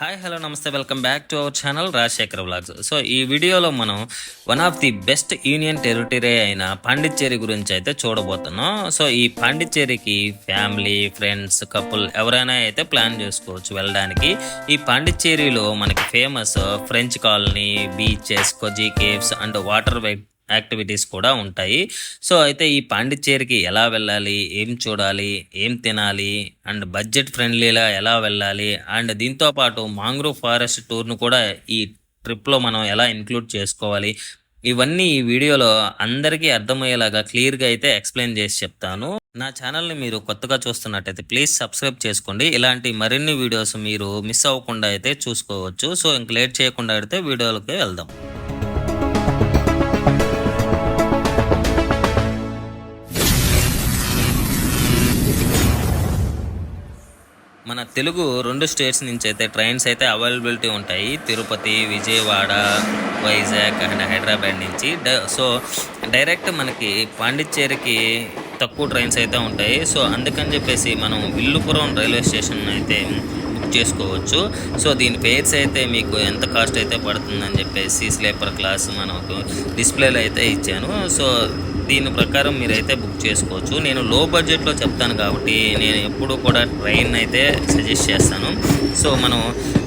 Hi hello నమస్తే welcome back to our channel Rajasekhar vlogs so ఈ వీడియోలో మనం one of the best union territory అయిన పాండిచ్చేరి గురించి అయితే చూడబోతున్నాం. సో ఈ పాండిచ్చేరికి ఫ్యామిలీ ఫ్రెండ్స్ కపుల్ ఎవరైనా అయితే ప్లాన్ చేసుకోవచ్చు వెళ్ళడానికి. ఈ పాండిచ్చేరిలో మనకి famous French colony beaches cozy caves and water way activities కూడా ఉంటాయి. సో అయితే ఈ పాండిచ్చేరికి ఎలా వెళ్ళాలి? ఏం చూడాలి? ఏం తినాలి? అండ్ బడ్జెట్ ఫ్రెండ్లీలా ఎలా వెళ్ళాలి? అండ్ దీంతో పాటు ఫారెస్ట్ టూర్ను కూడా ఈ ట్రిప్లో మనం ఎలా ఇంక్లూడ్ చేసుకోవాలి? ఇవన్నీ ఈ వీడియోలో అందరికీ అర్థమయ్యేలాగా క్లియర్గా అయితే ఎక్స్ప్లెయిన్ చేసి చెప్తాను. నా ఛానల్ని మీరు కొత్తగా చూస్తున్నట్టయితే ప్లీజ్ సబ్స్క్రైబ్ చేసుకోండి. ఇలాంటి మరిన్ని వీడియోస్ మీరు మిస్ అవ్వకుండా అయితే చూసుకోవచ్చు. సో ఇంక లేట్ చేయకుండా అయితే వీడియోలకి వెళ్దాం. మన తెలుగు రెండు స్టేట్స్ నుంచి అయితే ట్రైన్స్ అయితే అవైలబిలిటీ ఉంటాయి. తిరుపతి విజయవాడ వైజాగ్ అండ్ హైదరాబాద్ నుంచి. డ- సో డైరెక్ట్ మనకి పాండిచ్చేరికి తక్కువ ట్రైన్స్ అయితే ఉంటాయి. సో అందుకని చెప్పేసి మనం విల్లుపురం రైల్వే స్టేషన్ అయితే బుక్ చేసుకోవచ్చు. సో దీని ఫేర్స్ అయితే మీకు ఎంత కాస్ట్ అయితే పడుతుందని చెప్పేసి స్లీపర్ క్లాస్ మనకు డిస్ప్లేలో అయితే ఇచ్చాను. సో దీని ప్రకారం మీరైతే బుక్ చేసుకోవచ్చు. నేను లో బడ్జెట్లో చెప్తాను కాబట్టి నేను ఎప్పుడు కూడా ట్రైన్ అయితే సజెస్ట్ చేస్తాను. సో మనం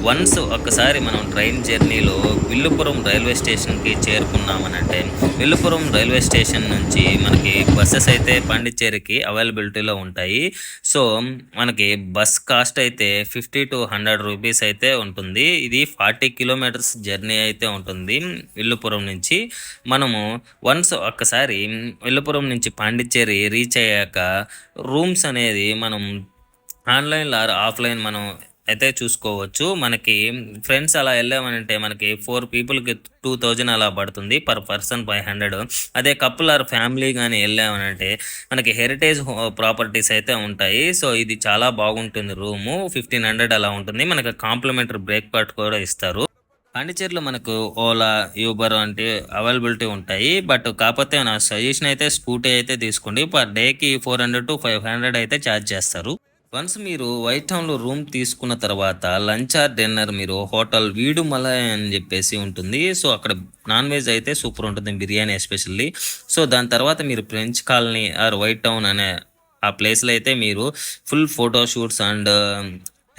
వన్స్ ఒక్కసారి మనం ట్రైన్ జర్నీలో విల్లుపురం రైల్వే స్టేషన్కి చేరుకున్నామనంటే విల్లుపురం రైల్వే స్టేషన్ నుంచి మనకి బస్సెస్ అయితే పాండిచ్చేరికి అవైలబిలిటీలో ఉంటాయి. సో మనకి బస్ కాస్ట్ అయితే ఫిఫ్టీ టు హండ్రెడ్ రూపీస్ అయితే ఉంటుంది. ఇది ఫార్టీ కిలోమీటర్స్ జర్నీ అయితే ఉంటుంది విల్లుపురం నుంచి. మనము వన్స్ ఒక్కసారి విల్లుపురం నుంచి పాండిచ్చేరి రీచ్ అయ్యాక రూమ్స్ అనేది మనం ఆన్లైన్ ఆర్ ఆఫ్లైన్ మనం అయితే చూసుకోవచ్చు. మనకి ఫ్రెండ్స్ అలా వెళ్ళామనంటే మనకి ఫోర్ పీపుల్కి టూ థౌజండ్ అలా పడుతుంది పర్ పర్సన్ ఫైవ్ హండ్రెడ్ అదే కపుల్ ఆర్ ఫ్యామిలీ కానీ వెళ్ళామనంటే మనకి హెరిటేజ్ ప్రాపర్టీస్ అయితే ఉంటాయి. సో ఇది చాలా బాగుంటుంది రూము. ఫిఫ్టీన్ హండ్రెడ్ అలా ఉంటుంది. మనకి కాంప్లిమెంటరీ బ్రేక్ఫాస్ట్ కూడా ఇస్తారు. పాండిచేరిలో మనకు ఓలా యూబర్ వంటి అవైలబిలిటీ ఉంటాయి. బట్ కాకపోతే నా సజెషన్ అయితే స్కూటీ అయితే తీసుకోండి. పర్ డేకి four hundred to five hundred అయితే ఛార్జ్ చేస్తారు. వన్స్ మీరు వైట్ టౌన్లో రూమ్ తీసుకున్న తర్వాత లంచ్ ఆర్ డిన్నర్ మీరు హోటల్ వీడుమలై అని చెప్పేసి ఉంటుంది. సో అక్కడ నాన్ వెజ్ అయితే సూపర్ ఉంటుంది బిర్యానీ ఎస్పెషల్లీ. సో దాని తర్వాత మీరు French colony or white town అనే ఆ ప్లేస్లో అయితే మీరు ఫుల్ ఫోటో షూట్స్ అండ్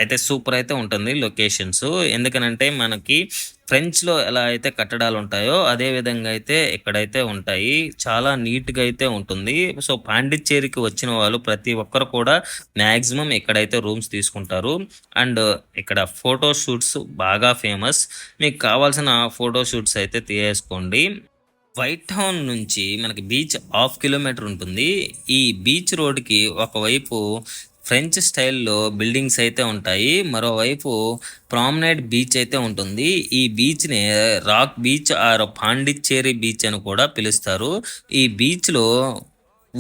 అయితే సూపర్ అయితే ఉంటుంది లొకేషన్స్. ఎందుకనంటే మనకి ఫ్రెంచ్లో ఎలా అయితే కట్టడాలు ఉంటాయో అదే విధంగా అయితే ఇక్కడైతే ఉంటాయి చాలా నీట్గా అయితే ఉంటుంది. సో పాండిచ్చేరికి వచ్చిన వాళ్ళు ప్రతి ఒక్కరు కూడా మ్యాక్సిమం ఇక్కడైతే రూమ్స్ తీసుకుంటారు. అండ్ ఇక్కడ ఫోటో షూట్స్ బాగా ఫేమస్. మీకు కావాల్సిన ఫోటో షూట్స్ అయితే తీసేసుకోండి. వైట్ టౌన్ నుంచి మనకి బీచ్ హాఫ్ కిలోమీటర్ ఉంటుంది. ఈ బీచ్ రోడ్కి ఒకవైపు ఫ్రెంచ్ స్టైల్లో బిల్డింగ్స్ అయితే ఉంటాయి. మరోవైపు ప్రామ్నైట్ బీచ్ అయితే ఉంటుంది. ఈ బీచ్ని rock beach or Pondicherry beach అని కూడా పిలుస్తారు. ఈ బీచ్లో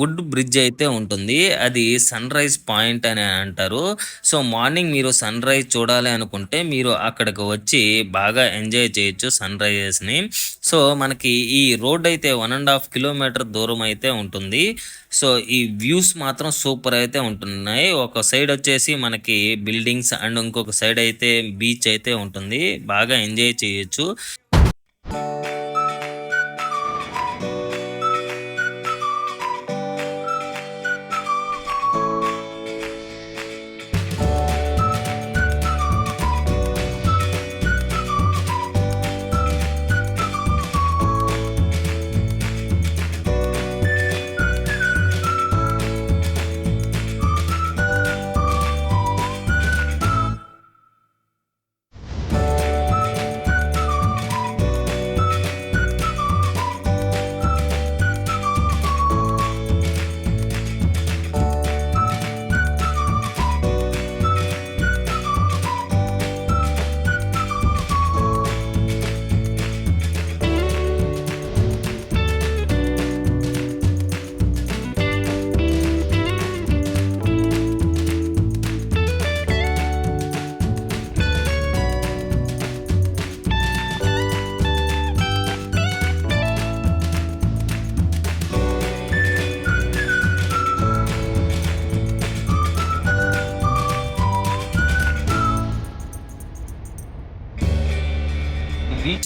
వుడ్ బ్రిడ్జ్ అయితే ఉంటుంది. అది సన్ రైజ్ పాయింట్ అని అంటారు. సో మార్నింగ్ మీరు సన్ రైజ్ చూడాలి అనుకుంటే మీరు అక్కడికి వచ్చి బాగా ఎంజాయ్ చేయొచ్చు సన్ రైజెస్ని. సో మనకి ఈ రోడ్ అయితే వన్ అండ్ హాఫ్ కిలోమీటర్ దూరం అయితే ఉంటుంది. సో ఈ వ్యూస్ మాత్రం సూపర్ అయితే ఉంటున్నాయి. ఒక సైడ్ వచ్చేసి మనకి బిల్డింగ్స్ అండ్ ఇంకొక సైడ్ అయితే బీచ్ అయితే ఉంటుంది. బాగా ఎంజాయ్ చేయొచ్చు.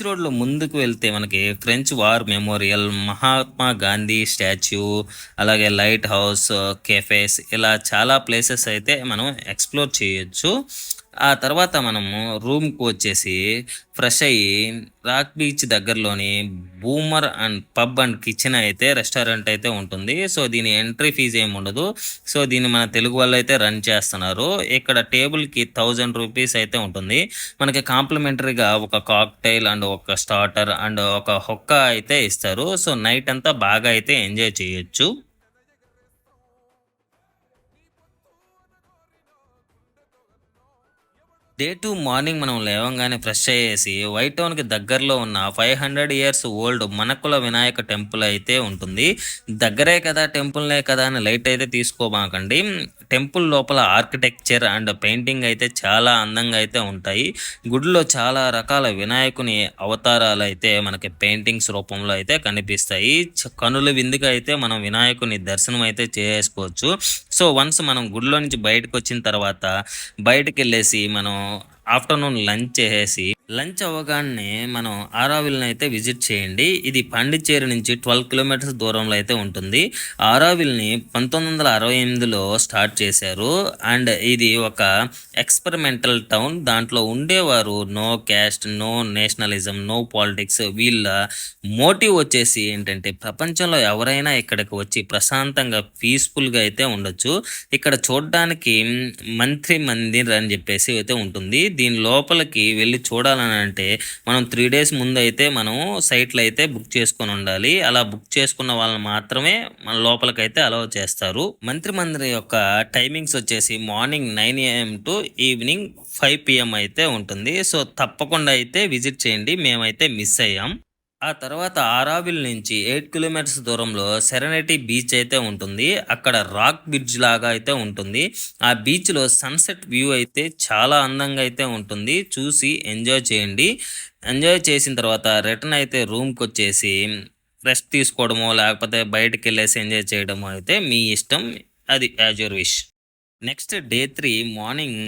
రోడ్లో ముందుకు వెళ్తే మనకి French war memorial Mahatma Gandhi statue అలాగే లైట్ హౌస్ కెఫేస్ ఇలా చాలా ప్లేసెస్ అయితే మనం ఎక్స్ప్లోర్ చేయొచ్చు. ఆ తర్వాత మనము రూమ్కి వచ్చేసి ఫ్రెష్ అయ్యి రాక్ బీచ్ దగ్గరలోని boomer and pub and kitchen అయితే రెస్టారెంట్ అయితే ఉంటుంది. సో దీని ఎంట్రీ ఫీజు ఏమి ఉండదు. సో దీన్ని మన తెలుగు వాళ్ళు అయితే రన్ చేస్తున్నారు. ఇక్కడ టేబుల్కి థౌజండ్ రూపీస్ అయితే ఉంటుంది. మనకి కాంప్లిమెంటరీగా ఒక కాక్టైల్ అండ్ ఒక స్టార్టర్ అండ్ ఒక హొక్క అయితే ఇస్తారు. సో నైట్ అంతా బాగా అయితే ఎంజాయ్ చేయొచ్చు. డే టు మార్నింగ్ మనం లేవంగానే ఫ్రెష్ అయ్యేసి వైట్ టౌన్కి దగ్గరలో ఉన్న five hundred years old Manakula Vinayaka temple అయితే ఉంటుంది. దగ్గరే కదా టెంపుల్నే కదా అని లైట్ అయితే తీసుకోమాకండి. టెంపుల్ లోపల ఆర్కిటెక్చర్ అండ్ పెయింటింగ్ అయితే చాలా అందంగా అయితే ఉంటాయి. గుడిలో చాలా రకాల వినాయకుని అవతారాలు అయితే మనకి పెయింటింగ్స్ రూపంలో అయితే కనిపిస్తాయి. చ- కనుల విందుగా అయితే మనం వినాయకుని దర్శనం అయితే చేసుకోవచ్చు. సో వన్స్ మనం గుడిలో నుంచి బయటకు వచ్చిన తర్వాత బయటకు వెళ్ళేసి మనం ఆఫ్టర్నూన్ లంచ్ చేసేసి లంచ్ అవ్వగానే మనం ఆరావిల్ని అయితే విజిట్ చేయండి. ఇది పాండిచ్చేరి నుంచి ట్వెల్వ్ కిలోమీటర్స్ దూరంలో అయితే ఉంటుంది. ఆరావిల్ని పంతొమ్మిది వందల అరవై ఎనిమిదిలో స్టార్ట్ చేశారు. అండ్ ఇది ఒక ఎక్స్పెరిమెంటల్ టౌన్. దాంట్లో ఉండేవారు no caste no nationalism no politics. వీళ్ళ మోటివ్ వచ్చేసి ఏంటంటే ప్రపంచంలో ఎవరైనా ఇక్కడికి వచ్చి ప్రశాంతంగా పీస్ఫుల్గా అయితే ఉండొచ్చు. ఇక్కడ చూడడానికి మంత్రి మందిర్ అని చెప్పేసి అయితే ఉంటుంది. దీని లోపలికి వెళ్ళి చూడాలి చూడాలని అంటే మనం త్రీ డేస్ ముందు అయితే మనం సైట్లు అయితే బుక్ చేసుకొని ఉండాలి. అలా బుక్ చేసుకున్న వాళ్ళని మాత్రమే మన లోపలికి అయితే అలౌ చేస్తారు. మంత్రి మందిర్ యొక్క టైమింగ్స్ వచ్చేసి morning nine AM to evening five PM అయితే ఉంటుంది. సో తప్పకుండా అయితే విజిట్ చేయండి. మేమైతే మిస్ అయ్యాం. ఆ తర్వాత ఆరావిల్ నుంచి ఎయిట్ కిలోమీటర్స్ దూరంలో సెరెనిటీ బీచ్ అయితే ఉంటుంది. అక్కడ రాక్ బ్రిడ్జ్ లాగా అయితే ఉంటుంది. ఆ బీచ్లో సన్సెట్ వ్యూ అయితే చాలా అందంగా అయితే ఉంటుంది. చూసి ఎంజాయ్ చేయండి. ఎంజాయ్ చేసిన తర్వాత రిటర్న్ అయితే రూమ్కి వచ్చేసి రెస్ట్ తీసుకోవడమో లేకపోతే బయటకు వెళ్ళేసి ఎంజాయ్ చేయడమో అయితే మీ ఇష్టం. అది as your wish. Next day three morning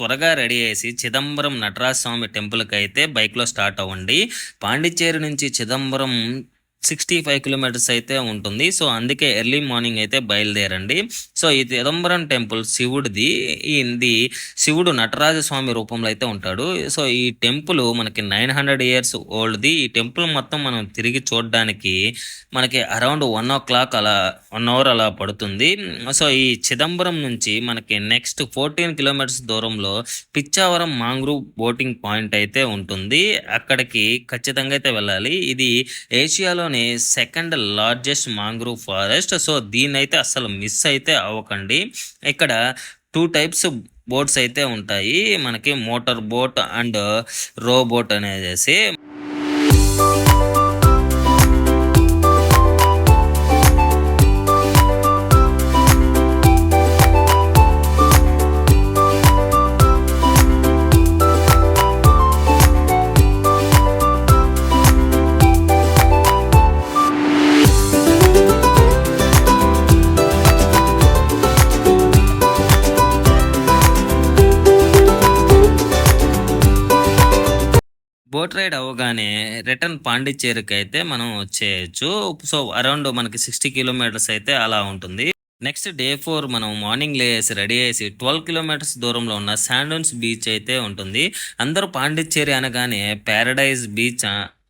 త్వరగా రెడీ అయ్యేసి చిదంబరం నటరాజ స్వామి టెంపుల్కి అయితే బైక్లో స్టార్ట్ అవ్వండి. పాండిచ్చేరి నుంచి చిదంబరం సిక్స్టీ ఫైవ్ కిలోమీటర్స్ అయితే ఉంటుంది. సో అందుకే ఎర్లీ మార్నింగ్ అయితే బయలుదేరండి. సో ఈ చిదంబరం టెంపుల్ శివుడిది ఇది శివుడు నటరాజ స్వామి రూపంలో అయితే ఉంటాడు. సో ఈ టెంపుల్ మనకి నైన్ హండ్రెడ్ ఇయర్స్ ఓల్డ్ది ఈ టెంపుల్ మొత్తం మనం తిరిగి చూడడానికి మనకి అరౌండ్ వన్ ఓ క్లాక్ అలా వన్ అవర్ అలా పడుతుంది. సో ఈ చిదంబరం నుంచి మనకి నెక్స్ట్ ఫోర్టీన్ కిలోమీటర్స్ దూరంలో పిచ్చావరం మాంగ్రూవ్ బోటింగ్ పాయింట్ అయితే ఉంటుంది. అక్కడికి ఖచ్చితంగా అయితే వెళ్ళాలి. ఇది ఏషియాలో ఇండియాలోని second largest mangrove forest. So దీన్ని అయితే అసలు మిస్ అయితే అవ్వకండి. ఇక్కడ టూ టైప్స్ బోట్స్ అయితే ఉంటాయి. మనకి motor boat and row boat అనేసి బోట్ రైడ్ అవ్వగానే రిటర్న్ పాండిచ్చేరికి అయితే మనం వచ్చేయచ్చు. సో అరౌండ్ మనకి సిక్స్టీ కిలోమీటర్స్ అయితే అలా ఉంటుంది. నెక్స్ట్ డే ఫోర్ మనం మార్నింగ్ లేసి రెడీ చేసి ట్వెల్వ్ కిలోమీటర్స్ దూరంలో ఉన్న శాండోన్స్ బీచ్ అయితే ఉంటుంది. అందరూ పాండిచ్చేరి అనగానే ప్యారడైజ్ బీచ్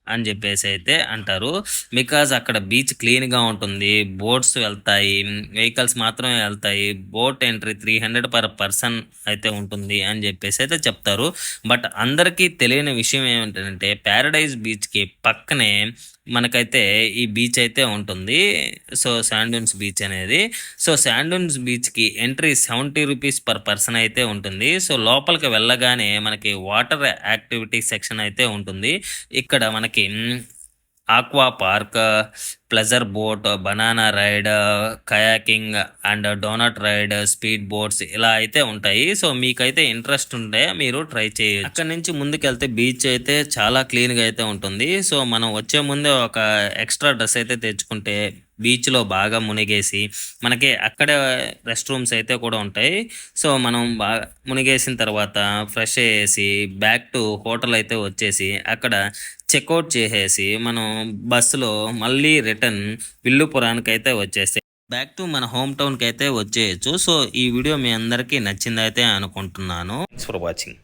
అని చెప్పేసి అయితే అంటారు. బికాజ్ అక్కడ బీచ్ క్లీన్గా ఉంటుంది. బోట్స్ వెళ్తాయి. వెహికల్స్ మాత్రమే వెళ్తాయి. Boat entry three hundred per person అయితే ఉంటుంది అని చెప్పేసి అయితే చెప్తారు. బట్ అందరికీ తెలియని విషయం ఏమిటంటే ప్యారడైజ్ బీచ్కి పక్కనే మనకైతే ఈ బీచ్ అయితే ఉంటుంది. సో శాండూన్స్ బీచ్ అనేది. సో శాండూన్స్ బీచ్కి entry seventy rupees per person అయితే ఉంటుంది. సో లోపలికి వెళ్ళగానే మనకి వాటర్ యాక్టివిటీ సెక్షన్ అయితే ఉంటుంది. ఇక్కడ మనకి aqua park pleasure boat banana ride kayaking and donut ride speed boats ఇలా అయితే ఉంటాయి. సో మీకైతే ఇంట్రెస్ట్ ఉంటే మీరు ట్రై చేయొచ్చు. అక్కడ నుంచి ముందుకెళ్తే బీచ్ అయితే చాలా క్లీన్గా అయితే ఉంటుంది. సో మనం వచ్చే ముందే ఒక ఎక్స్ట్రా డ్రెస్ అయితే తెచ్చుకుంటే బీచ్లో బాగా మునిగేసి మనకి అక్కడే రెస్ట్ రూమ్స్ అయితే కూడా ఉంటాయి. సో మనం బాగా మునిగేసిన తర్వాత ఫ్రెష్ అయ్యేసి బ్యాక్ టు హోటల్ అయితే వచ్చేసి అక్కడ చెక్అవుట్ చేసేసి మనం బస్సులో మళ్ళీ రిటర్న్ విల్లుపురానికి అయితే వచ్చేసి బ్యాక్ టు మన హోమ్ టౌన్కి అయితే వచ్చేయచ్చు. సో ఈ వీడియో మీ అందరికీ నచ్చిందైతే అనుకుంటున్నాను. For watching